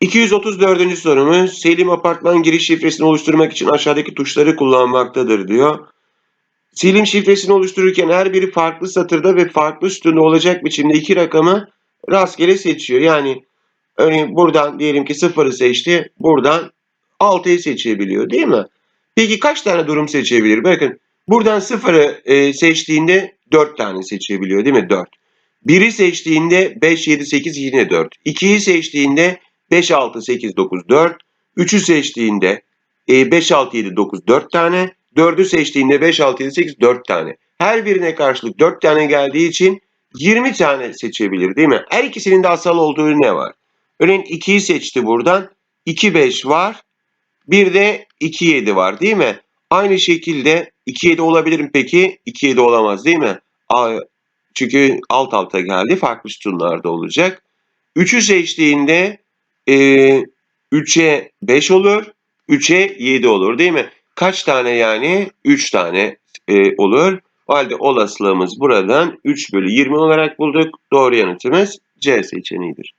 234. sorumuz Selim apartman giriş şifresini oluşturmak için aşağıdaki tuşları kullanmaktadır diyor. Selim şifresini oluştururken her biri farklı satırda ve farklı sütunda olacak biçimde iki rakamı rastgele seçiyor. Yani örneğin buradan diyelim ki sıfırı seçti. Buradan 6'yı seçebiliyor değil mi? Peki kaç tane durum seçebilir? Bakın buradan sıfırı e, seçtiğinde 4 tane seçebiliyor değil mi? 4. 1'i seçtiğinde 5, 7, 8 yine 4. 2'yi seçtiğinde 5, 6, 8, 9, 4. 3'ü seçtiğinde e, 5, 6, 7, 9, 4 tane. 4'ü seçtiğinde 5, 6, 7, 8, 4 tane. Her birine karşılık 4 tane geldiği için 20 tane seçebilir değil mi? Her ikisinin de asal olduğu ne var? Örneğin 2'yi seçti buradan. 2, 5 var. Bir de 2, 7 var değil mi? Aynı şekilde 2, 7 olabilir mi peki? 2, 7 olamaz değil mi? Çünkü alt alta geldi. Farklı sütunlarda olacak. 3'ü seçtiğinde e, 3'e 5 olur. 3'e 7 olur değil mi? Kaç tane yani? 3 tane e, olur. O halde olasılığımız buradan 3 bölü 20 olarak bulduk. Doğru yanıtımız C seçeneğidir.